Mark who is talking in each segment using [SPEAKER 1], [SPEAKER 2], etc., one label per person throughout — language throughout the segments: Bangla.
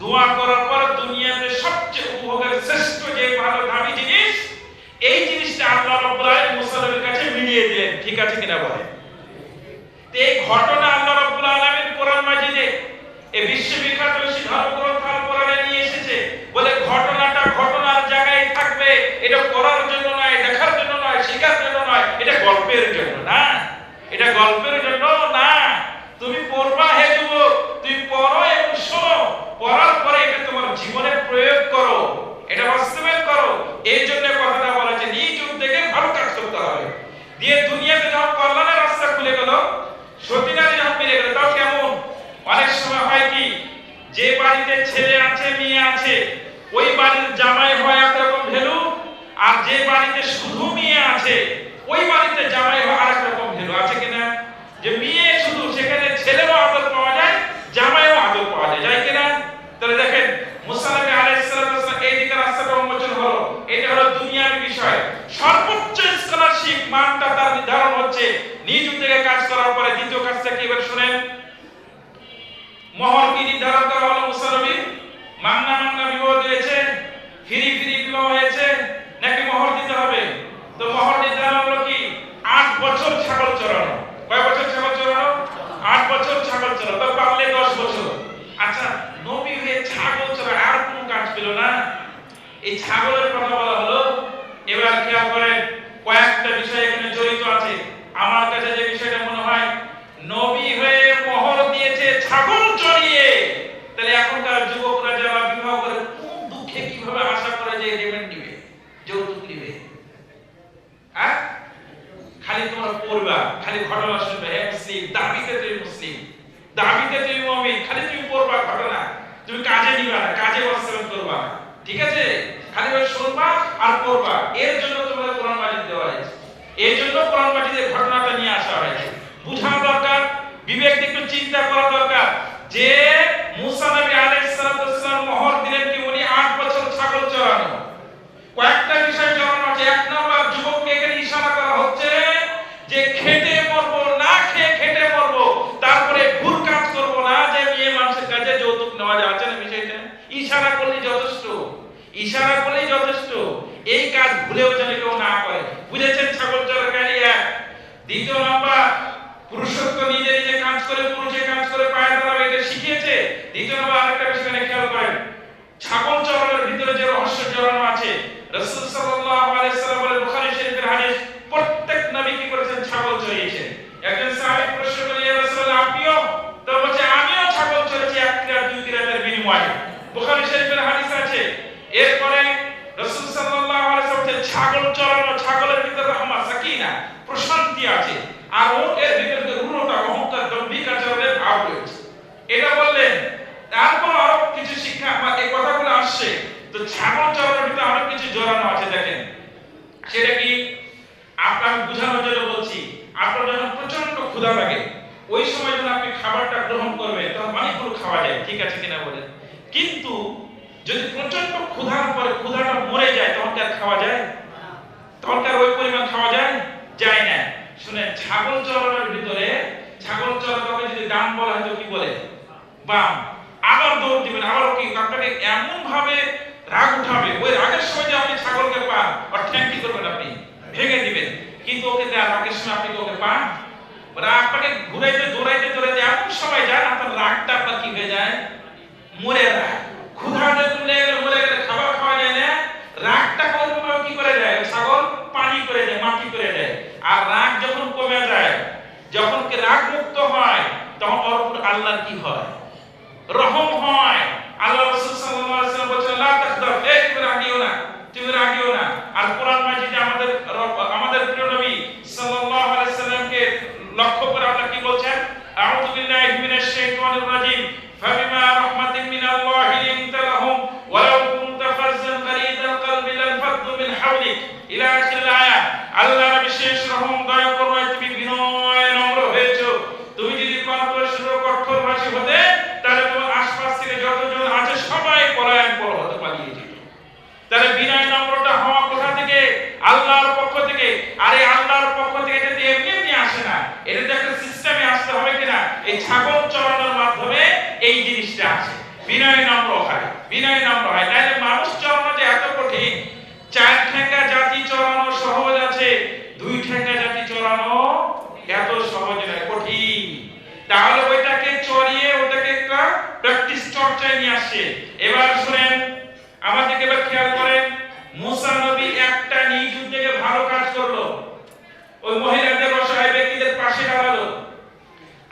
[SPEAKER 1] দোয়া করার পর দুনিয়াতে সবচেয়ে উপভোগের শ্রেষ্ঠ যে ভালো দামি জিনিস, এই জিনিসটা আল্লাহ রাব্বুল আলামিন মুসাল্লির কাছে মিলিয়ে দিলেন। ঠিক আছে কিনা বলেন? এই ঘটনা আল্লাহ রাব্বুল আলামিন কোরআন মাজিদে এই বিশ্ববিখ্যাত সেই ধর্মগ্রন্থ আল কোরআনে নিয়ে এসেছে। বলে ঘটনাটা ঘটনার জায়গায় থাকবে। এটা করার জন্য নয়, দেখার জন্য নয়, শেখার জন্য নয়, এটা গল্পের জন্য না। এটা গল্পের জন্য না। তুমি পড়বা হে যুবক। তুমি পড়ো এবং শোনো। পড়ার পরে এটা তোমার জীবনে প্রয়োগ করো। এটা বাস্তবায়ন করো। এই জন্য কথাটা বলা যে নিজ উদ্যোগে ভালো কাজ করতে হবে। দিয়ে দুনিয়াতে যখন কল্যাণের রাস্তা খুলে গেল সতীনারী যখন মিলে গেল, তাও কেমন? অনেক সময় হয় কি, যে বাড়িতে ছেলে আছে, মেয়ে আছে, ওই বাড়ির জামাই হয় একরকম ভ্যালু আর যে বাড়িতে শুধু মেয়ে আছে, ওই বাড়িতে জামাই হয় আরেক রকম ভ্যালু আছে কিনা যে মেয়ে শুধু সেখানে ছেলেরও আদর পাওয়া যায় জামাইও আদর পাওয়া যায় যায় কিনা তাহলে দেখেন মুসালামে আলাইহিস সালাম এই দিকে রাস্তাটা উন্মোচন হলো এটা হলো দুনিয়ার বিষয় সর্বোচ্চ স্কলারশিপ মানটা তার নির্ধারণ হচ্ছে নিজ উদ্যোগে কাজ করার পরে দ্বিতীয় কাজটা কি এবার শুনেন মহর কি নির্ধারণ করা হলো মুসালমিন মাংনা মাংনা বিবাহ দিয়েছে ফিরি ফিরি বিবাহ হয়েছে নাকি মহর দিতে হবে তো মহর নির্ধারণ হলো কি আট বছর ছাগল চড়ানো কয় বছর ছাগল চড়ানো আট বছর ছাগল চলো তো পারলে দশ বছর। আচ্ছা নবী হয়ে ছাগল চড়া আর কোনো কাজ পেল না? এই ছাগলের কথা বলা হলো। এবার খেয়াল করেন, কয়েকটা বিষয় এখানে জড়িত আছে। আমার কাছে যে বিষয়টা মনে হয় নবী হয়ে মোহর দিয়েছে ছাগল চড়িয়ে তাহলে এখনকার যুবকরা যারা বিবাহ করে কোন দুঃখে কীভাবে আশা করে যে রেমেন্ট দিবে যৌতুক দিবে হ্যাঁ খালি তোমরা পড়বা খালি ঘটনা শুনবে, হে মুসলিম, দাবিতে তুমি মুসলিম, দাবিতে তুমি মুমিন, খালি তুমি পড়বা ঘটনা। তুমি কাজে নিবা না, কাজে বাস্তবায়ন করবা না। ঠিক আছে? খালি ওই শুনবা আর পড়বা। এর জন্য তোমাদের কোরআন মাজিদ দেওয়া হয়েছে। এর জন্য কোরআন মাজিদের ঘটনাটা নিয়ে আসা হয়েছে। বুঝা দরকার, বিবেক একটু চিন্তা করা দরকার। যে মুসা নবী আলাইহিস সালাম মোহর দিলেন কি উনি 8 বছর ছাগল চড়ানো? কয়েকটা বিষয় জানানো আছে। এক নম্বর, যুবককে এখানে নেওয়া যাচ্ছে না বিষয়টা ইশারা করলেই যথেষ্ট। ইশারা করলেই যথেষ্ট। এই কাজ ভুলেও যেন কেউ না করে। বুঝেছেন ছাগল চরকারি এক দ্বিতীয় নম্বর, পুরুষত্ব নিজে নিজে কাজ করে, পুরুষে কাজ করে পায়ে দাঁড়াবে এটা শিখিয়েছে। দ্বিতীয় নম্বর, আরেকটা বিষয় খেয়াল করেন। ছাগল চড়ানোর ভিতরে যে রহস্য জড়ানো আছে, রাসূল সাল্লাল্লাহু আলাইহি সাল্লাম বলে বুখারী শরীফের হাদিস প্রত্যেক নবী কি করেছেন ছাগল চড়িয়েছেন একজন সাহাবী প্রশ্ন করলেন ইয়া রাসূলুল্লাহ আপনিও তো বলছে আমিও ছাগল চড়েছি এক কিরাত দুই বিনিময়ে বুখারী শরীফের হাদিস আছে, এরপরে রাসূল সাল্লাল্লাহু আলাইহি সাল্লাম বলছেন, ছাগল চড়ানো, ছাগলের ভিতরে রহমা সাকিনা, প্রশান্তি আছে। আর ও এর ভিতরে রূঢ়তা অহংকার দম্ভিক আচরণের ভাব রয়েছে। এটা বললেন, তারপর কিছু শিক্ষা বা এই কথাগুলো আসছে। তো ছাগল চড়ানোর ভিতরে আরও কিছু জড়ানো আছে, দেখেন। সেটা কি? আপনাকে বোঝানোর জন্য বলছি, আপনার যখন প্রচণ্ড ক্ষুধা লাগে, ওই সময় যখন আপনি খাবারটা গ্রহণ করবেন, তখন অনেকগুলো খাওয়া যায়। ঠিক আছে কিনা বলেন? কিন্তু যদি প্রচণ্ড ক্ষুধার পরে ক্ষুধাটা মরে যায়, তখন আর খাওয়া যায়? তখন আর ওই পরিমাণ খাওয়া যায়? যায় না। শুনে ছাগল চড়ানোর ভিতরে, ছাগল চড়ানোকে যদি দাম বলা হয় তো কি বলে? বাম। আবার দৌড় দিবেন, আবার কি? আপনাকে এমন ভাবে রাগ উঠাবে। ওই রাগের সময় যে আপনি ছাগলকে পান আর ঠ্যাংকি করবেন আপনি? ভেঙে দিবেন। কিন্তু ওকে রাগের সময় আপনি ওকে পান? ওরা আপনাকে ঘুরাইতে, দৌড়াইতে দৌড়াইতে এমন সময় যায় আপনার রাগটা আপনার কি হয়ে যায়? মরে যায়। ক্ষুধা যখন লেগে গেলে মরে গেলে খাবার খাওয়া যায় না। রাগটা করবে কি করে দেয় ছাগল পানি করে দেয়, মাটি করে দেয়। আর রাগ যখন কমে যায়, যখন কি রাগ মুক্ত হয়, তখন ওর উপর আল্লাহর কি হয়? রহম হয়। আল্লাহ রাসূল সাল্লাল্লাহু আলাইহি ওয়াসাল্লাম বলেছেন, লা তাকদাব এই তুমি রাগিও না, তুমি রাগিও না। আর কোরআন মাজিদে আমাদের রব- আমাদের প্রিয় নবী সাল্লাল্লাহু আলাইহি সাল্লামকে লক্ষ্য করে আল্লাহ কি বলছেন আউযু বিল্লাহি মিনাশ শাইতানির রাজিম ফাবিমা রাহমাতিন মিনাল্লাহি লিনতা লাহুম ওয়ালাউ কুনতা ফাজ্জান গালিযাল কলবি লানফাদ্দু মিন হাওলিক ইলা আখিরিল আয়াত আল্লাহর বিশেষ রহম, দয়া করুণায় তুমি বিনয় নম্র হয়েছো। তুমি যদি কর্পোরেশন কঠোর হতে, তাহলে তোমার আশপাশ থেকে যতজন আছে সবাই পলায়ন পর হতে পালিয়ে যেত। তাহলে বিনয় নম্রটা হওয়া কোথা থেকে? আল্লাহর পক্ষ থেকে। আরে আল্লাহর পক্ষ থেকে যদি এমনি এমনি আসে না এটা তো একটা সিস্টেমে আসতে হবে কিনা এই ছাগল চড়ানোর মাধ্যমে এই জিনিসটা আসে। বিনয় নম্র হয় বিনয় নম্র হয়। তাহলে মানুষ চড়ানো যে এত কঠিন, চার ঠেঙ্গা জাতি চড়ানো সহজ আছে, দুই ঠেঙ্গা জাতি চড়ানো এত সহজ নয়, কঠিন। তাহলে ওইটাকে চড়িয়ে ওটাকে একটা প্র্যাকটিস চর্চায় নিয়ে আসছে এবার শুনেন, আমাদেরকে এবার খেয়াল করেন, মুসা নবী একটা নিজ উদ্যোগে ভালো কাজ করল। ওই মহিলাদের অসহায় ব্যক্তিদের পাশে দাঁড়াল।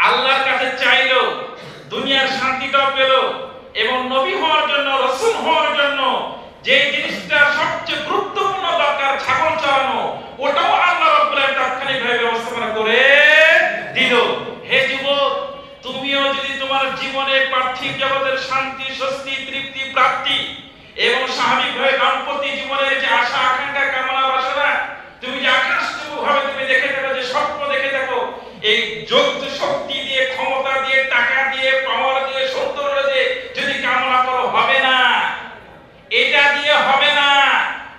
[SPEAKER 1] আল্লাহর কাছে চাইলো, দুনিয়ার শান্তিটাও পেল এবং নবী হওয়ার জন্য, রসুল হওয়ার জন্য যে জিনিসটা সবচেয়ে গুরুত্বপূর্ণ দরকার, ছাগল চড়ানো, ওটাও আল্লাহ রাব্বুল আলামিন তাৎক্ষণিকভাবে ব্যবস্থাপনা করে দিল। হে যুবক, তুমিও যদি তোমার জীবনে পার্থিব জগতের শান্তি, স্বস্তি, তৃপ্তি, প্রাপ্তি এবং স্বাভাবিকভাবে দাম্পত্য জীবনের যে আশা আকাঙ্ক্ষা কামনা বাসনা তুমি যে আকাশটুকু ভাবে তুমি দেখে থাকো যে স্বপ্ন দেখে থাকো এই যোগ্য শক্তি দিয়ে ক্ষমতা দিয়ে টাকা দিয়ে পাওয়ার দিয়ে সৌন্দর্য দিয়ে যদি কামনা করো হবে না এটা দিয়ে হবে না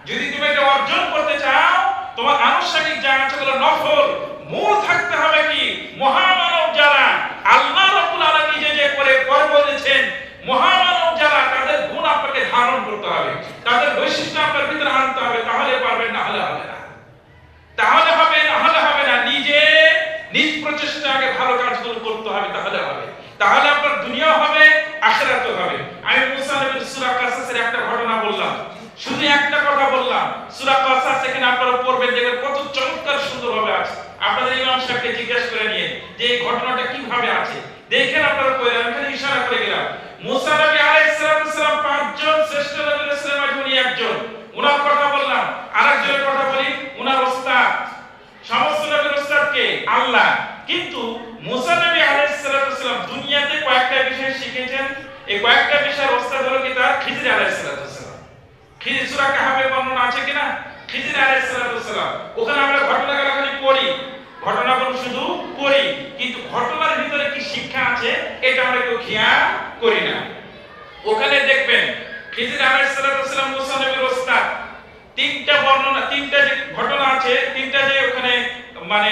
[SPEAKER 1] যদি তুমি এটা অর্জন করতে চাও তোমার আনুষ্ঠানিক যা আছে গুলো নফল। মূল থাকতে হবে কি? মহামানব যারা আল্লাহ রাব্বুল আলামিন নিজে যে করে করে বলেছেন মহামানব যারা তাদের গুণ আপনাকে ধারণ করতে হবে। তাদের বৈশিষ্ট্য আপনার ভিতরে আনতে হবে। তাহলে পারবেন না হলে হবে না। তাহলে হবে, না হলে হবে না। নিজে, নিজ প্রচেষ্টা আগে ভালো কাজগুলো করতে হবে, তাহলে হবে। তাহলে আপনার দুনিয়া হবে, আখিরাতও হবে। আমি মুসা নবীর সূরা কাসাসের একটা ঘটনা বললাম। শুধু একটা কথা বললাম, সূরা কাসাস এখানে আপনারা পড়বেন, দেখবেন কত চমৎকার সুন্দর ভাবে আছে। আপনাদের ইমাম সাহেবকে জিজ্ঞেস করে নিয়ে যে এই ঘটনাটা কীভাবে আছে, দেখেন আপনারা কইলেন আমি খালি ইশারা করে গেলাম। মুসা নবী আলাইহিস সালাম পাঁচজন, শ্রেষ্ঠ নবীর ইসলাম উনি একজন। উনার কথা বললাম, আরেকজনের কথা বলি, উনার ওস্তাদ। সমস্ত নবীর ওস্তাদ কে? আল্লাহ। কিন্তু মুসা নবী আলাইহিস সালাম দুনিয়াতে কয়েকটা বিষয় শিখেছেন। এই কয়েকটা বিষয়ের ওস্তাদ হলো কি তার খিজির আলাইহিস সালাম। খিজির সূরা কাহাফে বর্ণনা আছে কিনা? খিজির আলাইহিস সালাম। ওখানে আমরা ঘটনাগুলো খালি পড়ি। ঘটনাগুলো শুধু পড়ি। কিন্তু ঘটনার ভিতরে কি শিক্ষা আছে, এটা আমরা কেউ খেয়াল করি না। ওখানে দেখবেন, খিজির আলাইহিস সালাম মুসা নবীর ওস্তাদ। তিনটা বর্ণনা, তিনটা যে ঘটনা আছে, তিনটা যে ওখানে মানে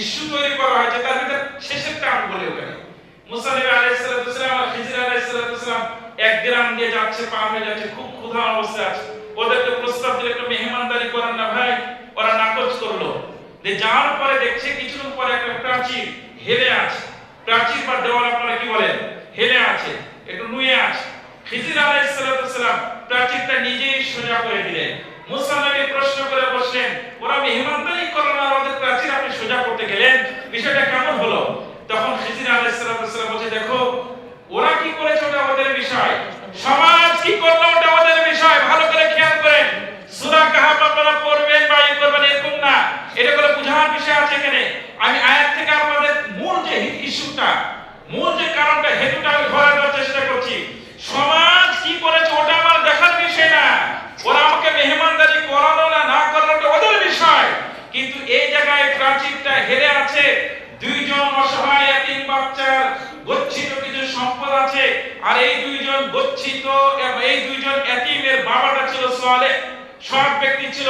[SPEAKER 1] ইস্যু তৈরি করা হয়েছে, তার ভিতরে শেষেরটা আমি বলি ওখানে মুসা নবী আলাইহিস সালাম আর খিজির আলাইহিস এক গ্রাম দিয়ে যাচ্ছে, পার হয়ে যাচ্ছে, খুব ক্ষুধা অবস্থায় আছে। ওদেরকে প্রস্তাব দিলে একটু মেহমানদারি করেন না ভাই, ওরা নাকচ করল। যে যাওয়ার পরে দেখছে, কিছুক্ষণ পরে একটা প্রাচীর হেলে আছে। প্রাচীর বা দেওয়াল আপনারা কি বলেন? হেলে আছে, একটু নুয়ে আছে। খিজির আলাইহিস সালাম প্রাচীরটা নিজেই সোজা করে দিলেন। মুসা নবী প্রশ্ন করে বসলেন, ওরা মেহমানদারি করল না ওদের প্রাচীর আপনি সোজা করতে গেলেন? বিষয়টা কেমন হলো? তখন খিজির আলাইহিস সালাম বলছে, দেখো ওরা কি করেছে ওটা ওদের বিষয়। সমাজ কি করল ওটা ওদের বিষয়। ভালো করে খেয়াল করেন। সূরা কাহাফ আপনারা পড়বেন বা ই করবেন এরকম না। এটা করে বুঝার বিষয় আছে এখানে আমি আয়াত থেকে আপনাদের মূল যে ইস্যুটা, মূল যে কারণটা, হেতুটা আমি দেওয়ার চেষ্টা করছি। সমাজ কি করেছে ওটা আমার দেখার বিষয় না। ওরা আমাকে মেহমানদারি করালো না না ওটা ওদের বিষয়। কিন্তু এই জায়গায় প্রাচীরটা হেরে আছে। দুইজন অসহায় এতিম বাচ্চার গচ্ছিত কিছু সম্পদ আছে আর এই দুইজন গচ্ছিত এবং এই দুইজন এতিমের বাবাটা ছিল সালেহ সৎ ব্যক্তি ছিল।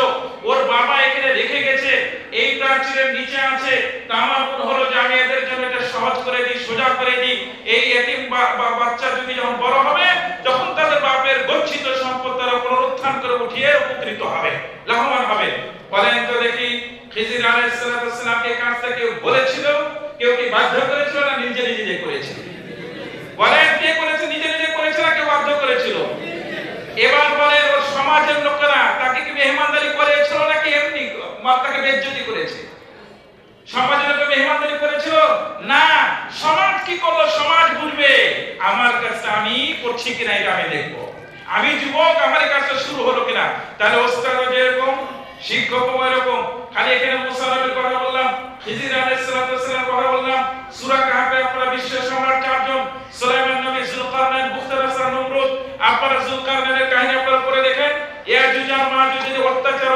[SPEAKER 1] ওর বাবা এখানে রেখে গেছে। এই প্রাচীরের নিচে আছে। তা আমার মনে হলো যে আমি এদের জন্য এটা সহজ করে দিই, সোজা করে দিই। এই এতিম বাচ্চা যদি যখন বড় হবে, তখন তাদের বাপের গচ্ছিত সম্পদ তারা পুনরুত্থান করে উঠিয়ে উপকৃত হবে, লাভবান হবে। বলেন তো দেখি, খিজির আলাইহিস সালামকে কাজটা কেউ বলেছিল? কেউ কি বাধ্য করেছিল না নিজে নিজে করেছিল? বলেন কে করেছে, নিজে নিজে করেছে না কেউ বাধ্য করেছিল? এবার বলে সমাজের লোকেরা তাকে কি মেহমানদারি করেছিল নাকি এমনি মাতাকে বেজ্জতি করেছে? সমাজের লোকে মেহমানদারি করেছিল? না, সমাজ কি করল? সমাজ বুঝবে, আমার কাজটা আমি করছি কিনা এটা আমি দেখব। আমি যুবক, আমার কাজটা শুরু হলো কিনা? তাহলে ওস্তাদ যেরকম শিক্ষক এরকম খালি এখানে মুসা কথা বললাম, খিজির আলাইহিস কথা বললাম, সূরা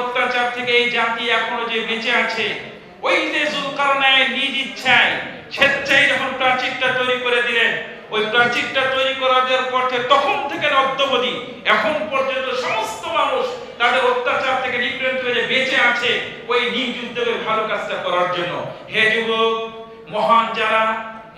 [SPEAKER 1] অত্যাচার থেকে এই জাতি এখনও যে বেঁচে আছে, ওই যে জুলকারনায় নিজ ইচ্ছায় স্বেচ্ছায় যখন প্রাচীরটা তৈরি করে দিলেন, ওই প্রাচীরটা তৈরি করা দেওয়ার পর থেকে তখন থেকে অদ্যবধি এখন পর্যন্ত সমস্ত মানুষ তাদের অত্যাচার থেকে নিপীড়ন থেকে যে বেঁচে আছে ওই নিজ উদ্যোগের ভালো কাজটা করার জন্য। হে যুবক, মহান যারা,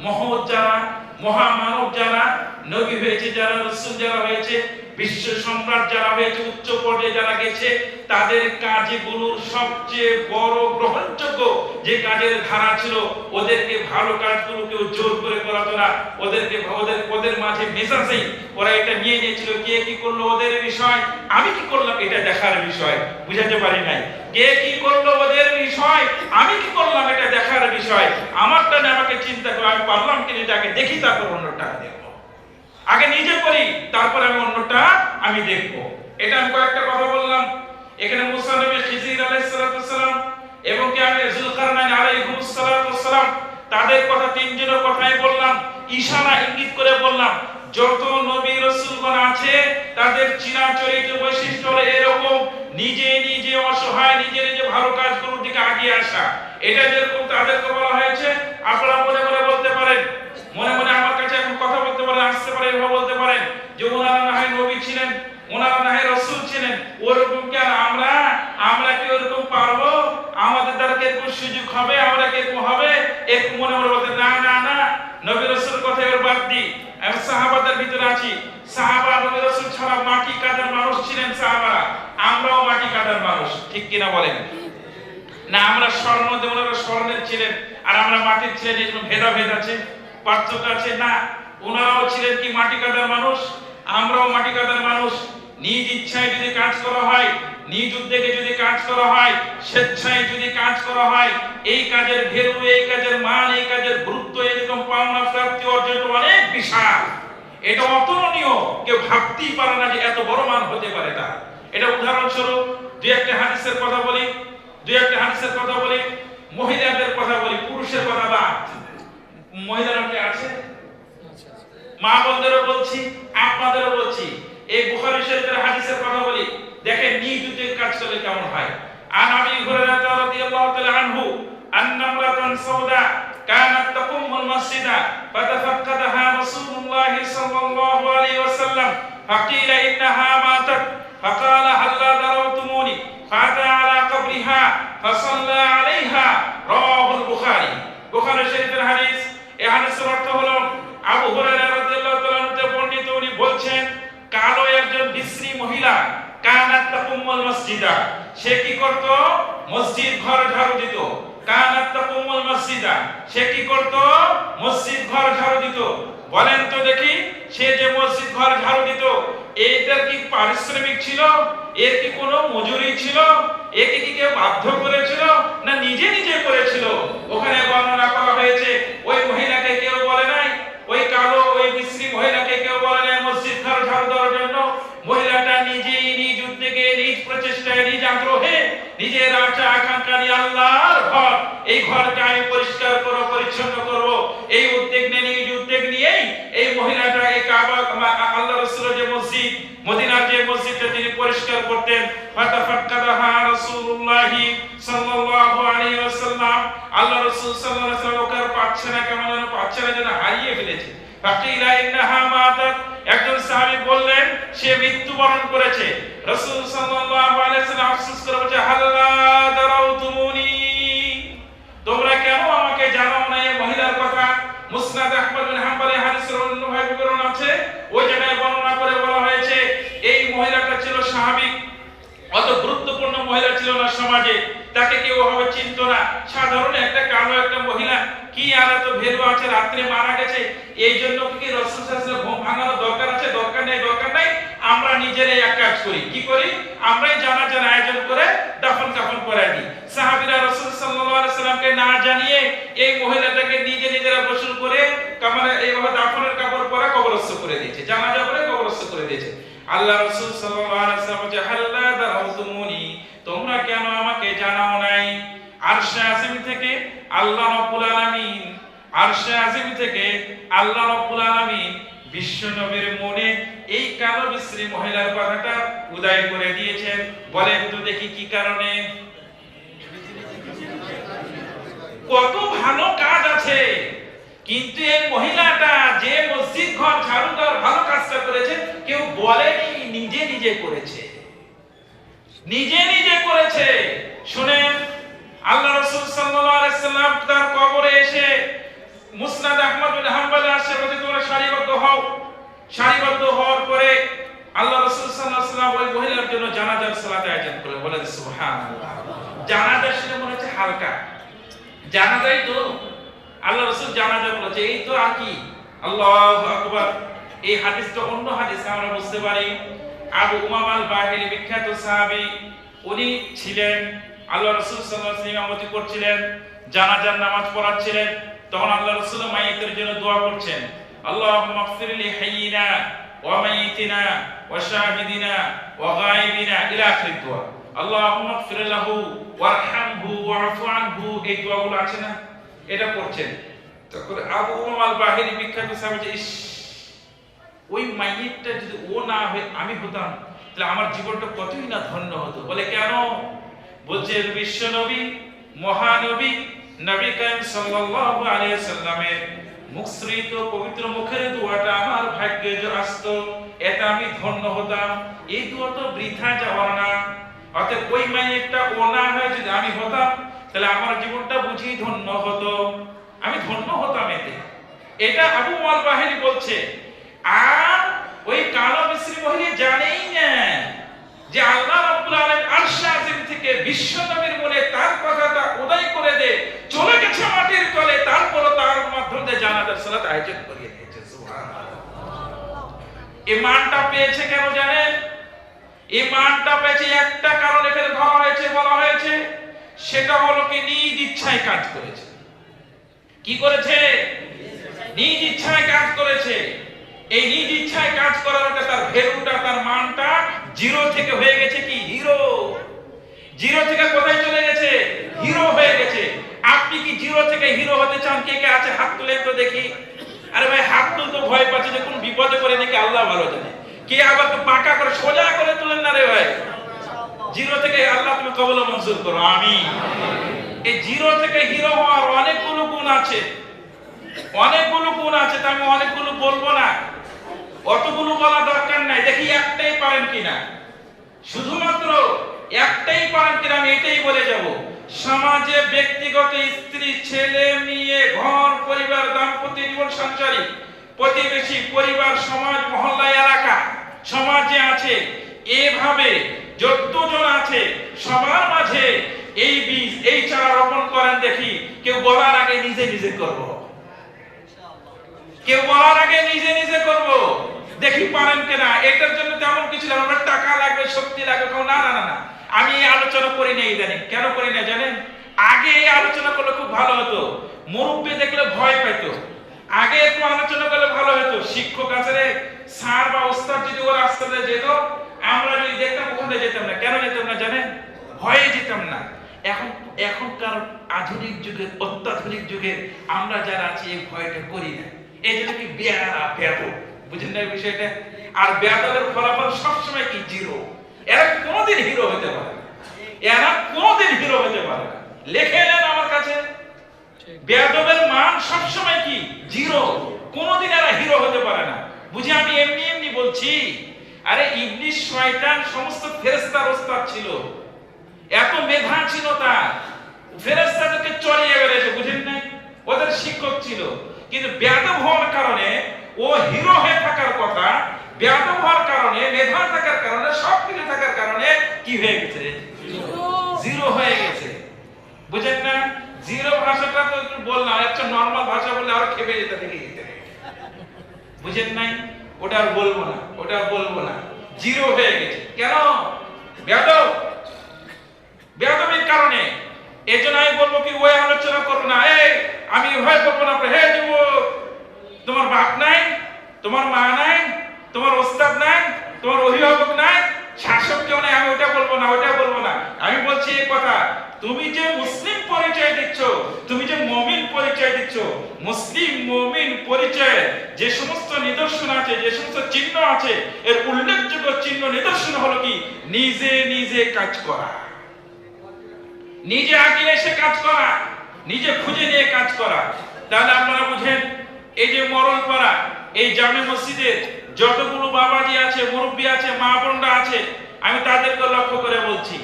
[SPEAKER 1] মহৎ যারা, মহামানব যারা, নবী হয়েছে যারা, রসুল যারা হয়েছে বিশ্ব সম্রাট যারা হয়েছে, উচ্চ পর্যায়ে যারা গেছে, তাদের কাজগুলোর সবচেয়ে বড় গ্রহণযোগ্য যে কাজের ধারা ছিল, ওদেরকে ভালো কাজগুলো কেউ জোর করে ওদেরকে ওদের ওদের মাঝে ওরা এটা নিয়ে নিয়েছিল। কে কি করল ওদের বিষয়? আমি কি করলাম? এটা দেখার বিষয়। বুঝাতে পারি নাই। কে কি করল ওদের বিষয়? আমি কি করলাম? এটা দেখার বিষয়। আমারটা আমাকে চিন্তা করে। আমি পারলাম কিনা এটাকে দেখি, তারপর অন্যটা দেখব। আগে নিজে করি, তারপর আমি অন্যটা আমি দেখব। এটা আমি কয়েকটা কথা বললাম। এখানে মুসা নবী খিজির আলাইহিস সালাতু সালাম এবং কি আমি জুলকারনাইন আলাইহিস সালাম, তাদের কথা তিনজনের কথাই বললাম। ইশারা ইঙ্গিত করে বললাম, যত নবী রাসূলগণ আছে, তাদের চিরাচরিত বৈশিষ্ট্য হলো এরকম, নিজে নিজে অসহায়, নিজে নিজে ভালো কাজগুলোর দিকে আগিয়ে আসা। এটা যেরকম তাদেরকে বলা হয়েছে, আপনারা মনে মনে বলতে পারেন। মনে মনে কথা বলতে পারেন আসতে পারেন এভাবে বলতে পারেন যে ওনারা না হয় নবী ছিলেন, ওনারা না হয় রসুল ছিলেন, ওরকম কি আর আমরা? আমরা কি ওরকম পারব? আমাদের দ্বারা কি এরকম সুযোগ হবে? আমরা কি এরকম হবে? এরকম মনে মনে বলতে, না না না। নবী রসুল কথা এবার বাদ দিই আমি সাহাবাদের ভিতরে আছি। সাহাবা নবী রসুল ছাড়া মাটি কাদার মানুষ ছিলেন সাহাবারা। আমরাও মাটি কাদার মানুষ, ঠিক কিনা বলেন? না, আমরা স্বর্ণ দিয়ে ওনারা স্বর্ণের ছিলেন, আর আমরা মাটির ছিলেন এরকম ভেদাভেদ আছে? পার্থক্য আছে? না। ওনারাও ছিলেন কি মাটি কাদার মানুষ? আমরাও মাটি কাদার মানুষ। নিজ ইচ্ছায় যদি কাজ করা হয়, নিজ উদ্যোগে যদি কাজ করা হয়, স্বেচ্ছায় যদি কাজ করা হয়, এই কাজের ভেরু, এই কাজের মান, এই কাজের গুরুত্ব এরকম পাওনা প্রাপ্তি অর্জন অনেক বিশাল। এটা অতুলনীয়। কেউ ভাবতেই পারে না যে এত বড় মান হতে পারে তা এটা উদাহরণস্বরূপ, দুই একটা হাদিসের কথা বলি, দুই একটা হাদিসের কথা বলি, মহিলাদের কথা বলি, পুরুষের কথা বাদ। মহিলারা আছে? মা বোনদেরও বলছি আপনাদেরও বলছি এই বুখারী শরীফের হাদিসের কথা বলি দেখেন নিজ উদ্যোগ কাজ করলে কেমন হয় আন আবি হুরায়রা রাদিয়াল্লাহু তাআলা আনহু أن امرأة سوداء كانت تقوم المسجد فتفقدها رسول الله صلى الله عليه وسلم فقيل إنها ماتت فقال هلا دروتموني فأتى على قبرها فصلى عليها رواه البخاري বুখারী শরীফের হাদিস এই হাদিসের অর্থ হলো আবু হুরায়রা রাদিয়াল্লাহু তাআলা উনি বলছেন, কালো একজন বিশ্রী মহিলা, কানাত তাকুমুল মসজিদা। সে কি করত? মসজিদ ঘর ঝাড়ু দিত। কানাত তাকুমুল মসজিদা। সে কি করত? মসজিদ ঘর ঝাড়ু দিত। বলেন তো দেখি, সে যে মসজিদ ঘর ঝাড়ু দিত, এইটার কি পারিশ্রমিক ছিল? এর কি কোনো মজুরি ছিল? একে কি কেউ বাধ্য করেছিল? না নিজে নিজে করেছিল? ওখানে বর্ণনা করা হয়েছে, ওই মহিলাকে নিজের আশা, আকাঙ্ক্ষা নিয়ে আল্লাহর ঘর, এই ঘরকে আমি পরিষ্কার করব পরিচ্ছন্ন করব এই উদ্যোগ নিয়ে, নিজ উদ্যোগ নিয়েই এই মহিলাটা এই কাবা আল্লাহ রাসূলের যে মসজিদ, মদিনার যে মসজিদটা তিনি পরিষ্কার করতেন। ফাতাফাক্কাদাহা রাসূলুল্লাহ সাল্লাল্লাহু আলাইহি ওয়াসাল্লাম। আল্লাহ রাসূল সাল্লাল্লাহু আলাইহি ওয়াসাল্লাম ওকে পাচ্ছে না, কেমন যেন পাচ্ছে না, যেন হারিয়ে ফেলেছে। ফাকিলা ইন্নাহা মাতাত। একজন সাহাবী বললেন, সে মৃত্যুবরণ করেছে। রাসূল সাল্লাল্লাহু আফসোস করে বলছে, হাল্লা দারাউতুমুনি তোমরা কেন আমাকে জানাও না এই মহিলার কথা? মুসনাদ আহমদ বিন হাম্বলের হাদিসের অন্যভাবে বিবরণ আছে, ওই জায়গায় বর্ণনা করে বলা হয়েছে, এই মহিলাটা ছিল স্বাভাবিক, অত গুরুত্বপূর্ণ মহিলা ছিল না সমাজে। তাকে কেউ ওভাবে চিনত না। সাধারণ একটা কালো একটা মহিলা, কি আর এত ভেলু আছে? রাত্রে মারা গেছে। এই জন্য কি রসুল ঘুম ভাঙানোর দরকার আছে? দরকার নাই। আমরা নিজেরাই এক কাজ করি। কি করি? আমরাই জানা জানাজার আয়োজন করে দাফন কাফন করে দিই। সাহাবীরা রাসূল সাল্লাল্লাহু আলাইহি সাল্লামকে না জানিয়ে এই মহিলাটাকে নিজে নিজেরা গোসল করে কামারে এইভাবে দাফনের কাপড় পরে কবরস্থ করে দিয়েছে। জানাজা করে কবরস্থ করে দিয়েছে। আল্লাহ রাসূল সাল্লাল্লাহু আলাইহি সাল্লাম বলছে, হাল্লা দারাউতুমুনি, তোমরা কেন আমাকে জানাও নাই? আরশে আজিম থেকে আল্লাহ রাব্বুল আলামিন, আরশে আজিম থেকে আল্লাহ রাব্বুল আলামিন বিশ্ব নবীর মনে এই কালো বিশ্রী মহিলার কথাটা উদয় করে দিয়েছেন। বলেন তো দেখি কি কারণে? কত ভালো কাজ আছে। কিন্তু এই মহিলাটা যে মসজিদ ঘর, ঝাড়ু ঘর ভালো কাজটা করেছে, কেউ বলেনি, নিজে নিজে করেছে। নিজে নিজে করেছে। শুনেন, আল্লাহ রাসূল সাল্লাল্লাহু আলাইহি সাল্লাম তার কবরে এসে মুসনাদ আহমদ বিন হাম্বলে আসে বলে তোমরা সারিবদ্ধ হও। সারিবদ্ধ হওয়ার পরে আল্লাহ রাসূল সাল্লাল্লাহু আলাইহি ওই মহিলার জন্য জানাজার সালাত আয়োজন করলেন। বলেন, সুবহানাল্লাহ। জানাজা শুনে মনে হচ্ছে হালকা। জানাজাই তো আল্লাহ রাসূল জানাজা বলেছে, এই তো আর কি? আল্লাহু আকবার। এই হাদিসটা অন্য হাদিস, আমরা বুঝতে পারি। আবু উমাম আল বাহিলি বিখ্যাত সাহাবী, উনি ছিলেন, আল্লাহ রাসূল সাল্লাল্লাহু আলাইহি ওয়াসাল্লাম ইমামতি করছিলেন, জানাজার নামাজ পড়াচ্ছিলেন। তখন আল্লাহ রাসূল মাইয়িতের জন্য দোয়া করছেন, আল্লাহুম্মা ইগফির লি হাইয়িনা ওয়া মাইয়িতিনা ওয়া শাহিদিনা ওয়া গায়িবিনা ইলা আখির দোয়া। আল্লাহুম্মা ইগফির লাহু ওয়ারহামহু ওয়া'ফু আনহু, এই দোয়াগুলো আছে না? এটা পড়ছেন। তখন আবু উমাম আল বাহিরি বিখ্যাত সাহাবী যে, ইস, ওই মাইয়িতটা যদি ও না হয়ে, আমি হতাম। তাহলে আমার জীবনটা কতই না ধন্য হতো? বলে, কেন? বলছে, বিশ্ব নবী, মহানবী নবী কায়েম সাল্লাল্লাহু আলাইহি সাল্লামের মুখশ্রিত পবিত্র মুখের দোয়াটা আমার ভাগ্যে যে আসতো এটা আমি ধন্য হতাম। এই দোয়া তো বৃথা যাওয়ার না। অতএব ওই মাইয়েরটা ও না হয়ে যদি আমি হতাম, তাহলে আমার জীবনটা বুঝি ধন্য হতো। আমি ধন্য হতাম এতে। এটা আবু মাল বাহিনী বলছে, আর ওই কালো মিশ্রি মহিলা জানেই না যে আল্লাহ রাব্বুল আলামিন আরশ আজিম থেকে বিশ্ব নবীর মনে তার কথাটা উদয় করে দে চলে গেছে মাটির তলে তারপরও তার মাধ্যমে জানাজার সালাত আয়োজন করিয়ে দিয়েছে সুবহানাল্লাহ এই মানটা পেয়েছে কেন জানেন? এই মানটা পেয়েছে একটা কারণ এখানে ধরা হয়েছে, বলা হয়েছে, সেটা হলো কি নিজ ইচ্ছায় কাজ করেছে। কি করেছে? নিজ ইচ্ছায় কাজ করেছে। এই নিজ ইচ্ছায় কাজ করার একটা তার ভ্যালুটা, তার মানটা জিরো থেকে হয়ে গেছে কি? হিরো। জিরো থেকে কোথায় চলে গেছে? হিরো হয়ে গেছে। আপনি কি জিরো থেকে হিরো হতে চান? কে কে আছে? হাত তুলে তো দেখি। আরে ভাই, হাত তুলতে ভয় পাচ্ছে যে কোন বিপদে করে নাকি আল্লাহ ভালো জানে। কে আবার তো পাকা করে সোজা করে তুলেন না রে ভাই? জিরো থেকে আল্লাহ তুমি কবল মঞ্জুর করো আমি এই জিরো থেকে হিরো হওয়ার অনেকগুলো গুণ আছে। অনেকগুলো গুণ আছে, তা আমি অনেকগুলো বলব না। অতগুলো বলা দরকার নাই, দেখি একটাই পারেন কিনা। শুধুমাত্র একটাই পারেন কিনা, আমি এটাই বলে যাব। সমাজে ব্যক্তিগত স্ত্রী, ছেলে, মেয়ে, ঘর, পরিবার, দাম্পত্য জীবন সঞ্চারী, প্রতিবেশী, পরিবার, সমাজ, মহল্লা, এলাকা সমাজে আছে। এভাবে যতজন আছে, সবার মাঝে এই বীজ, এই চারা রোপণ করেন দেখি, কেউ বলার আগে নিজে নিজে করব। কেউ বলার আগে নিজে নিজে করব। দেখি পারেন কিনা, এটার জন্য তেমন কিছু লাগবে না টাকা লাগবে, শক্তি লাগবে, কেউ না না না না। আমি এই আলোচনা করি না ইদানিং। কেন করি না জানেন? আগে এই আলোচনা করলে খুব ভালো হতো। মুরব্বী দেখলে ভয় পেতো আগে একটু আলোচনা করলে ভালো হতো। শিক্ষক আছে রে, স্যার বা ওস্তাদ যদি ওর রাস্তাতে যেত, আমরা যদি দেখতাম, ওখানে যেতাম না। কেন যেতাম না জানেন? ভয়ে যেতাম না। এখন, এখনকার আধুনিক যুগে অত্যাধুনিক যুগে আমরা যারা আছি, এই ভয়টা করি না। এই জন্য কি বেয়ারা বেদ বুঝেন না বিষয়টা? আর বেয়াদের ফলাফল সবসময় কি? জিরো। এরা কোনোদিন হিরো হতে পারে এরা কোনোদিন হিরো হতে পারে লেখে নেন আমার কাছে। বেয়াদবের মান সবসময় কি? জিরো কোনোদিন এরা হিরো হতে পারে না। বুঝি আমি এমনি এমনি বলছি? আরে ইবলিশ শয়তান সমস্ত ফেরেশতার ওস্তাদ ছিল। এত মেধা ছিল তার। ফেরেশতাদেরকে চড়িয়ে বেড়েছে বুঝেন নাই? ওদের শিক্ষক ছিল। কিন্তু বেয়াদব হওয়ার কারণে ও হিরো হয়ে থাকার কথা বেয়াদব হওয়ার কারণে মেধা থাকার কারণে সব কিছু থাকার কারণে কি হয়ে গেছে জিরো হয়ে গেছে। বুঝেন না? জিরো ভাষাটা তো একটু বললাম একটা নর্মাল ভাষা বললে আরও খেপে যেতে দেখে। যেতে বুঝেন নাই? ওটা আর বলব না, ওটা আর বলব না। জিরো হয়ে গেছে। কেন? বেয়াদব! বেয়াদবের কারণে। এই জন্য আমি বলব কি ওই আলোচনা করব না। এই, আমি ভয় করব না হে যুব তোমার বাপ নাই, তোমার মা নাই, তোমার ওস্তাদ নাই, তোমার অভিভাবক নাই, শাসক কেউ নাই, আমি ওটা বলব না, ওটা বলব না। আমি বলছি এই কথা তুমি যে মুসলিম পরিচয় দিচ্ছ, তুমি যে মমিন পরিচয় দিচ্ছ, মুসলিম মমিন পরিচয়, যে সমস্ত নিদর্শন আছে, যে সমস্ত চিহ্ন আছে, এর উল্লেখযোগ্য চিহ্ন নিদর্শন হলো কি? নিজে নিজে কাজ করা। নিজে আগে এসে কাজ করা, নিজে খুঁজে নিয়ে কাজ করা। তাহলে আপনারা বুঝেন, এই যে মরণ পাড়া এই জামে মসজিদের যতগুলো বাবাজি আছে, মুরব্বী আছে, মা বোনরা আছে, আমি তাদেরকে লক্ষ্য করে বলছি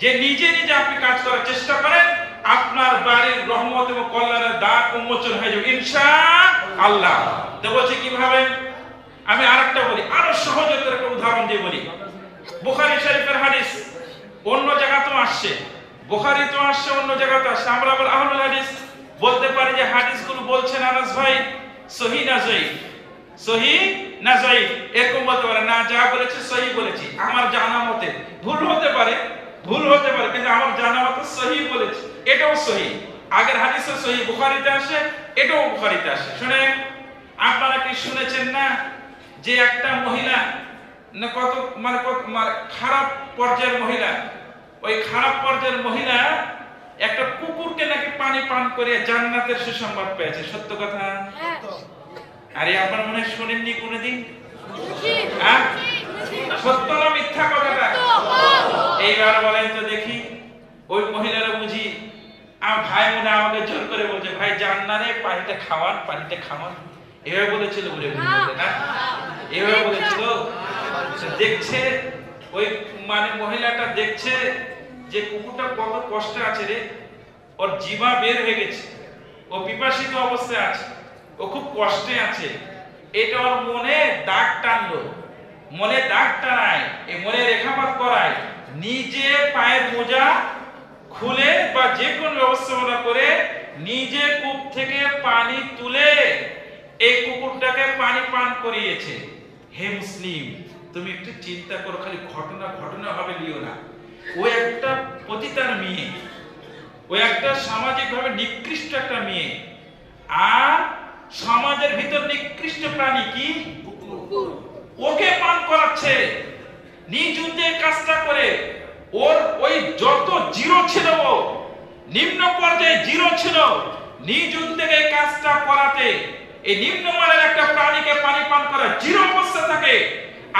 [SPEAKER 1] যে নিজে নিজে আপনি কাজ করার চেষ্টা করেন, আপনার বাড়ির রহমত এবং কল্যাণের দ্বার উন্মোচন হয়ে যাবে ইনশা আল্লাহ তো বলছে কীভাবে? আমি আরেকটা বলি, আরও সহজতর একটা উদাহরণ দিয়ে বলি। বুখারি শরীফের হাদিস, অন্য জায়গাতেও আসছে। বুখারি তো আসছে, অন্য জায়গাতে আসছে। আমরা আবার আহলুল হাদিস বলতে পারি যে হাদিসগুলো বলছেন আনাস ভাই? সহি না জয়ীফ সহি না জয়ীফ এরকম বলতে পারে, না, যা বলেছে সহি বলেছি। আমার জানা মতে ভুল হতে পারে। ভুল হতে পারে কিন্তু আমার জানা মতে সহি বলেছি। এটাও সহি। আগের হাদিসও সহি বুখারীতে আসে এটাও বুখারীতে আসে। শুনেন আপনারা কি শুনেছেন না যে একটা মহিলা না কত মানে কত মানে খারাপ পর্যায়ের মহিলা ওই খারাপ পর্যায়ের মহিলা একটা কুকুরকে নাকি পানি পান করে জান্নাতের সুসংবাদ পেয়েছে? সত্য কথা? আরে আপনার মনে হয় শোনেননি কোনোদিন? হ্যাঁ? সত্য না মিথ্যা কথাটা এইবার বলেন তো দেখি ওই মহিলারা বুঝি আমার ভাই মনে আমাকে জোর করে বলছে ভাই জান না রে পানিটা খাওয়ান পানিটা খাওয়ান। এভাবে বলেছিল বলে না। এভাবে বলেছিল? দেখছে ওই মানে মহিলাটা দেখছে যে কুকুরটা কত কষ্টে আছে রে ওর জিভা বের হয়ে গেছে ও পিপাসিত অবস্থায় আছে ও খুব কষ্টে আছে। এটা ওর মনে দাগ টানলো। মনে দাগ টানায়, এই মনে রেখাপাত করায়, নিজে পায়ের মোজা খুলে বা যে কোনো ব্যবস্থাপনা করে নিজে কূপ থেকে পানি তুলে এই কুকুরটাকে পানি পান করিয়েছে। হে মুসলিম, তুমি একটু চিন্তা করো, খালি ঘটনা ঘটনা ভাবে লিও না। ও একটা পতিতার মেয়ে। ও একটা সামাজিকভাবে নিকৃষ্ট একটা মেয়ে। আর সমাজের ভিতর নিকৃষ্ট প্রাণী কি? ওকে পান করাচ্ছে। নিজ কাজটা করে ওর ওই যত জিরো ছিল ও, নিম্ন পর্যায়ে জিরো ছিল, নিজ উদ্যোগে কাজটা করাতে এই নিম্নমানের একটা প্রাণীকে পানি পান করা জিরো অবস্থা থাকে।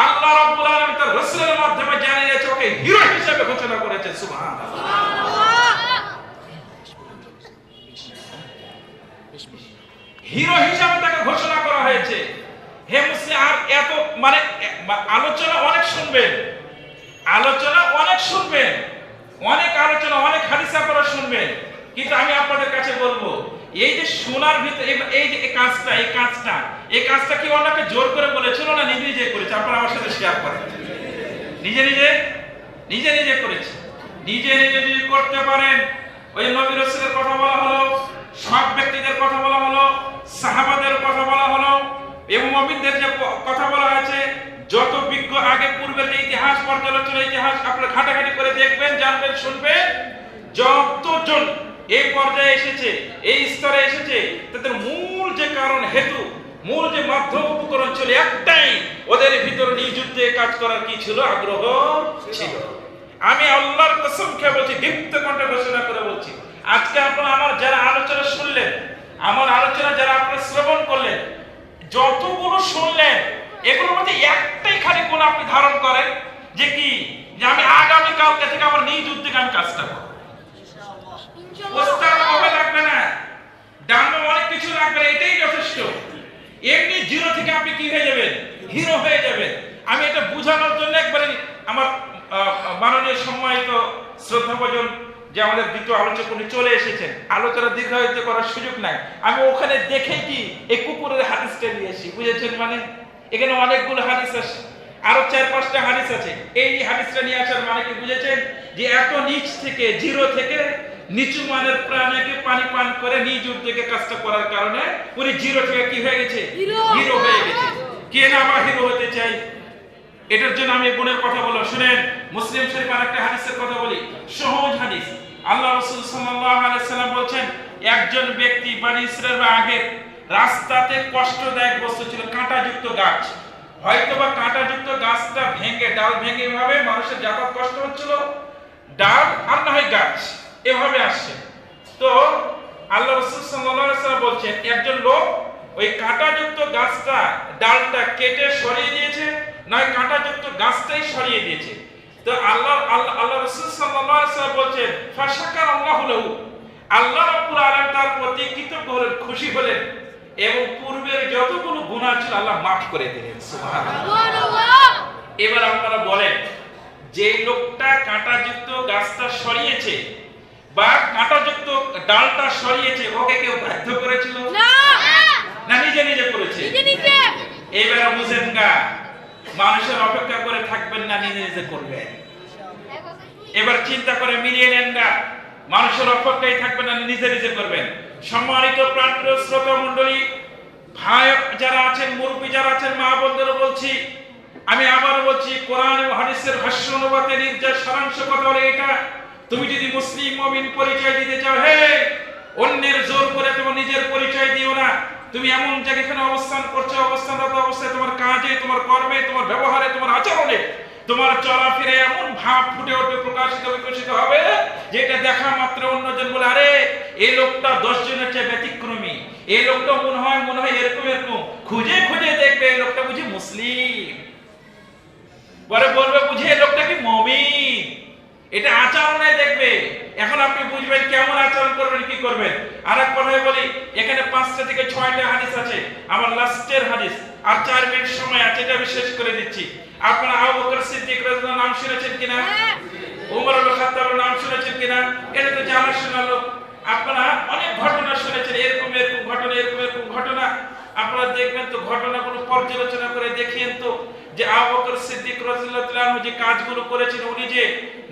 [SPEAKER 1] আল্লাহ রাব্বুল আলামিন তার রাসূলের মাধ্যমে জানিয়েছে ওকে হিরো হিসেবে ঘোষণা করেছে, সুবহানাল্লাহ। হিরো হিসাবে তাকে ঘোষণা করা হয়েছে। হে মুসলিম, আর এত মানে আলোচনা অনেক শুনবেন। আলোচনা অনেক শুনবেন। অনেক আলোচনা, অনেক হাদিস আপনারা শুনবেন। কিন্তু আমি আপনাদের কাছে বলব, এই যে শোনার ভিতরে, এই- যে কাজটা, এই কাজটা এই কাজটা কি অন্যকে জোর করে বলেছিল না নিজে নিজে করেছে? আপনারা আমার সাথে শেয়ার করেন। নিজে নিজে নিজে নিজে করেছে। নিজে নিজে যদি করতে পারেন, ওই নবী রাসূলের কথা বলা হলো, সব ব্যক্তিদের কথা বলা হলো, সাহাবাদের কথা বলা হলো এবং মুমিনদের যে কথা বলা হয়েছে, যত বিজ্ঞ আগে পূর্বের যে ইতিহাস, পর্যালোচনা ইতিহাস, আপনারা ঘাটাঘাটি করে দেখবেন, জানবেন, শুনবেন, যতজন এই পর্যায়ে এসেছে, এই স্তরে এসেছে, তাদের মূল যে কারণ হেতু, মূল যে মাধ্যম উপকরণ ছিল একটাই, ওদের ভিতরে নিজ যুদ্ধে কাজ করার কি ছিল? আগ্রহ ছিল। আমি আল্লাহর কসম খেয়ে বলছি, দীপ্ত কণ্ঠে ঘোষণা করে বলছি, আজকে আপনারা আমার যারা আলোচনা শুনলেন, আমার আলোচনা যারা আপনারা শ্রবণ করলেন যতগুলো শুনলেন এগুলোর মধ্যে একটাই খালি কোন আপনি ধারণ করেন যে কি? যে আমি আগামী কালকে থেকে আমার নিজ উদ্যোগে আমি কাজটা করব। কবে লাগবে না? ডান্ডা অনেক কিছু লাগবে না, এটাই যথেষ্ট। এমনি জিরো থেকে আপনি কি হয়ে যাবেন? হিরো হয়ে যাবেন। আমি এটা বোঝানোর জন্য একবারে আমার মাননীয় সম্মানিত শ্রদ্ধাভজন যে আমাদের দ্বিতীয় আলোচক উনি চলে এসেছেন। আলোচনা দীর্ঘায়িত করার সুযোগ নাই। আমি ওখানে দেখে কি এই কুকুরের হাদিসটা নিয়ে আসি বুঝেছেন মানে? এখানে অনেকগুলো হাদিস আছে। আরও চার পাঁচটা হাদিস আছে। এই হাদিসটা নিয়ে আসার মানে কি বুঝেছেন? যে এত নিচ থেকে জিরো থেকে নিচু মানের প্রাণীকে পানি পান করে নিজ উদ্যোগে কাজটা করার কারণে উনি জিরো থেকে কি হয়ে গেছে?
[SPEAKER 2] হিরো।
[SPEAKER 1] হয়ে গেছে। কে না আমার হিরো হতে চাই এটার জন্য আমি বোনের কথা বলো শুনেন মুসলিম শরীফ আর একটা হাদিসের কথা বলি। সহজ হাদিস। আল্লাহ রাসূল সাল্লাম বলছেন, একজন ব্যক্তি বানি ইসরায়েল বা আগে রাস্তাতে কষ্টদায়ক বস্তু ছিল কাঁটাযুক্ত গাছ। হয়তোবা কাঁটাযুক্ত গাছটা ভেঙে, ডাল ভেঙে এভাবে মানুষের যাতায়াত কষ্ট হচ্ছিল, ডাল আর না হয় গাছ, এভাবে আসছে। তো আল্লাহ রসুল ওয়াসাল্লাম বলছেন, একজন লোক ওই কাঁটাযুক্ত গাছটা, ডালটা কেটে সরিয়ে দিয়েছে, নয়, কাঁটাযুক্ত গাছটাই সরিয়ে দিয়েছে। তো আল্লাহ আল্লাহ রসুল সাল্লাল্লাহু আলাইহি বলছেন ফাশাকার আল্লাহু লাহু। আল্লাহ রাব্বুল আলামিন তার প্রতি কৃতজ্ঞ হলেন খুশি হলেন এবং পূর্বের যতগুলো গুনাহ ছিল আল্লাহ মাফ করে দিলেন। সুবহানাল্লাহ। এবার আপনারা বলেন যে লোকটা কাঁটাযুক্ত গাছটা সরিয়েছে বা কাঁটাযুক্ত ডালটা সরিয়েছে ওকে কেউ বাধ্য করেছিল? না। নিজে নিজে করেছে? এবারে বুঝেন গা মানুষের অপেক্ষা করে থাকবেন না, নিজে নিজে করবেন। এবার চিন্তা করে মিলিয়ে নেন না। মানুষের অপেক্ষায় থাকবেন না, নিজে নিজে করবেন। সম্মানিত প্রান্তীয় শ্রোতা মণ্ডলী, ভাই যারা আছেন, মুরব্বী যারা আছেন, মা বোনদেরও বলছি, আমি আবার বলছি, কোরআন ও হাদিসের ভাষ্য অনুবাদে নির্যাস সারাংশ কথা হলো এটা। তুমি যদি মুসলিম মুমিন পরিচয় দিতে চাও, হে! অন্যের জোর করে তোমার নিজের পরিচয় দিও না। তুমি এমন জায়গায় এখানে অবস্থান করছ, অবস্থানরত অবস্থায় তোমার কাজে, তোমার কর্মে, তোমার ব্যবহারে, তোমার আচরণে তোমার চলাফেরা এমন ভাব ফুটে উঠবে, প্রকাশিত বিকশিত হবে, যেটা দেখা মাত্র অন্যজন বলে, আরে এই লোকটা দশ জনের চেয়ে ব্যতিক্রমী। এই লোকটা মনে হয় মনে হয় এরকম এরকম। খুঁজে খুঁজে দেখবে এই লোকটা বুঝি মুসলিম। পরে বলবে, বুঝি এই লোকটা কি মমিন? এটা আচরণে দেখবে। এখন আপনি বুঝবেন কেমন আচরণ করবেন কি করবেন। আর এক কথায় বলি এখানে পাঁচটা থেকে ছয়টা হাদিস আছে। আমার লাস্টের হাদিস আর চার মিনিট সময় আছে এটা আমি শেষ করে দিচ্ছি। আপনারা আবু বকর সিদ্দিক রাদিয়াল্লাহু নাম শুনেছেন কিনা? ওমর আল খাত্তাবের নাম শুনেছেন কিনা? এটা তো জানা শোনা লোক। আপনারা অনেক ঘটনা শুনেছেন এরকম এরকম ঘটনা এরকম এরকম ঘটনা। আপনারা দেখবেন তো ঘটনাগুলো পর্যালোচনা করে দেখিয়েন তো যে আবু বকর সিদ্দিক তাআলা যে কাজগুলো করেছেন, উনি যে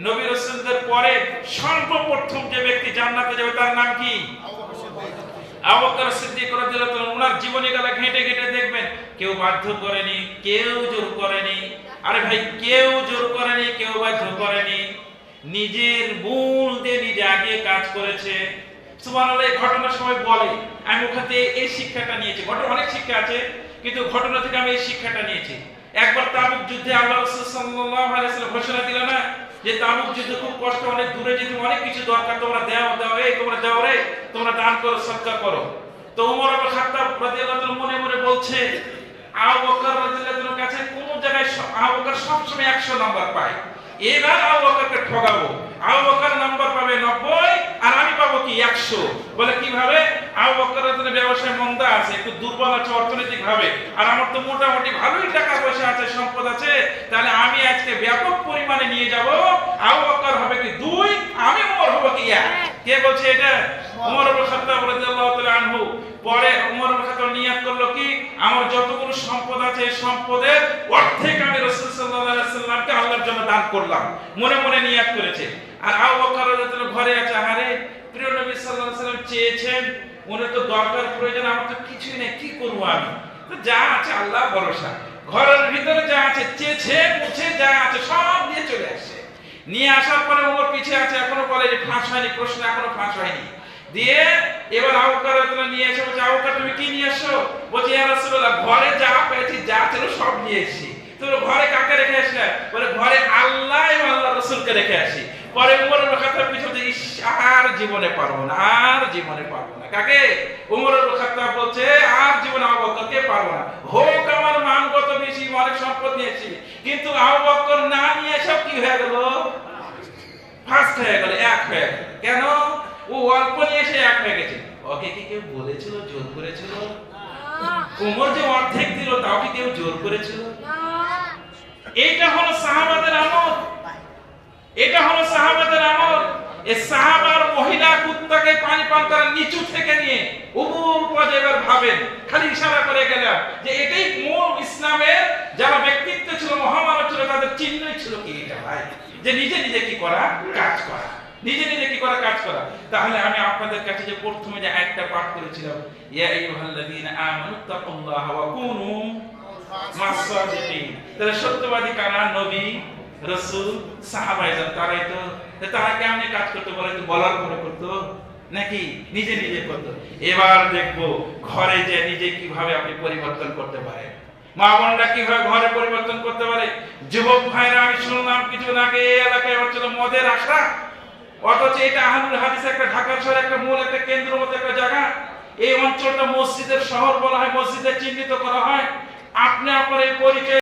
[SPEAKER 1] নবী রাসূলদের পরে সর্বপ্রথম যে ব্যক্তি জান্নাতে যাবে তার নাম কি? আবু বকর সিদ্দিক রাদিয়াল্লাহু ওনার জীবনী গেলা ঘেঁটে ঘেঁটে দেখবেন, কেউ বাধ্য করেনি, কেউ জোর করেনি। আরে ভাই, কেউ জোর করেনি, কেউ বাধ্য করেনি। নিজের মূল দিয়ে নিজে আগে কাজ করেছে। সুবহানাল্লাহ, এই সময় বলে, আমি ওখানে এই শিক্ষাটা নিয়েছি। ঘটনা অনেক শিক্ষা আছে, কিন্তু ঘটনা থেকে আমি এই শিক্ষাটা নিয়েছি। একবার তাবুক যুদ্ধে আল্লাহ রাসূল সাল্লাল্লাহু আলাইহি ওয়াসাল্লাম ঘোষণা দিল না যে, তাবুক যুদ্ধে খুব কষ্ট, অনেক দূরে যেতে অনেক কিছু দরকার। তোমরা দাও দাও, এই তোমরা দাও রে, তোমরা দান করো সদকা করো। তো ওমর ইবনে খাত্তাব রাদিয়াল্লাহু মনে মনে বলছে, আবু বকর রাদিয়াল্লাহু কাছে কোন জায়গায় আবু বকর সবসময় 100 নাম্বার পায়। এবার আবু বকরকে ঠকাবো আবু বকর নাম্বার পাবে 90 আর আমি পাবো কি 100 বলে কীভাবে? আবু বকর রাদিয়াল্লাহু ব্যবসায় মন্দা আছে একটু দুর্বল আছে অর্থনৈতিক ভাবে আর আমার তো মোটামুটি ভালোই টাকা পয়সা আছে সম্পদ আছে। তাহলে আমি আজকে ব্যাপক পরিমাণে নিয়ে যাব। আবু বকর হবে কি দুই আমি ওমর হব কি এক। কে বলছে এটা? ওমর ইবনে খাত্তাব রাদিয়াল্লাহু তাআলা আনহু। পরে ওমর ইবনে খাত্তাব নিয়াত করল কি? আমার যতগুলো সম্পদ আছে এই সম্পদের অর্ধেক আমি রাসূল সাল্লাল্লাহু আলাইহি সাল্লামকে আল্লাহর জন্য দান করলাম মনে মনে নিয়াত করেছে। আর আবু বকর রাদিয়াল্লাহু ঘরে আছে আরে প্রিয় নবী সাল্লাল্লাহু আলাইহি সাল্লাম চেয়েছেন মনে তো দরকার, প্রয়োজন, আমার তো কিছুই নেই, কি করব আমি? তো যা আছে, আল্লাহ ভরসা। ঘরের ভিতরে যা আছে, চেয়েছে মুছে যা আছে, সব নিয়ে চলে আসে নিয়ে আসার পরে ওমর পিছিয়ে আছে, এখনও বলে যে ফাঁস হয়নি, প্রশ্ন এখনও ফাঁস হয়নি। দিয়ে এবার আবুকার নিয়ে এসে বলছে আবুকার তুমি কি নিয়ে এসো বলছে, ইয়া রাসূলুল্লাহ, ঘরে যা পেয়েছি, যা ছিল, সব নিয়ে এসেছি। তুমি ঘরে কাকে রেখে আসলে বলে ঘরে আল্লাহ এবং আল্লাহ রসুলকে রেখে আসি। পরে উমরের খাতার পিছনে আর জীবনে পারব না আর জীবনে পারব না। কাকে? উমরের খাতা বলছে আর জীবনে আবু বকরকে পারব না। হোক আমার মানগত বেশি অনেক সম্পদ নিয়েছি কিন্তু আবু বকর না নিয়ে সব কি হয়ে গেল? ফার্স্ট হয়ে গেল এক হয়ে গেল। কেন? ও অল্প নিয়ে এসে এক হয়ে গেছে। ওকে কি কেউ বলেছিল জোর করেছিল? কোমর যে অর্ধেক দিল তাও কি কেউ জোর করেছিল? এইটা হলো সাহাবাদের আমল। এটা হলো সাহাবাদের আমল। এ সাহাবার মহিলা কুত্তাকে পানি পান করার নিচু থেকে নিয়ে উপর পর্যায়ে ভাবেন, খালি ইশারা করে গেলাম যে এটাই মূল ইসলামের যারা ব্যক্তিত্ব ছিল, মহামানব ছিল, তাদের চিহ্নই ছিল কি এটা ভাই? যে নিজে নিজে কি করা? কাজ করা। নিজে নিজে কি করা? কাজ করা। তাহলে আমি আপনাদের কাছে যে প্রথমে যে আয়াতটা পাঠ করেছিলাম, ইয়া আইয়ুহাল্লাযীনা আমানু তাকুল্লাহা ওয়া কুনু সত্যবাদী কারা? নবী, রসুল তারাই তো। তারা কাজ করতে বলে বলার করতো? নাকি নিজে নিজে করতো? এবার ঘরে যে নিজে কীভাবে আপনি পরিবর্তন করতে পারেন। মা বোনরা কীভাবে ঘরে পরিবর্তন করতে পারে? যুবক ভাইরা, আমি শুনলাম আগে এই এলাকায় হচ্ছিল মদের আশা অথচ এটা আহলুল হাদিস একটা ঢাকা শহর একটা মূল একটা কেন্দ্র মতো একটা জায়গা। এই অঞ্চলটা মসজিদের শহর বলা হয়, মসজিদে চিহ্নিত করা হয়। আপনি আপনার এই পরিচয়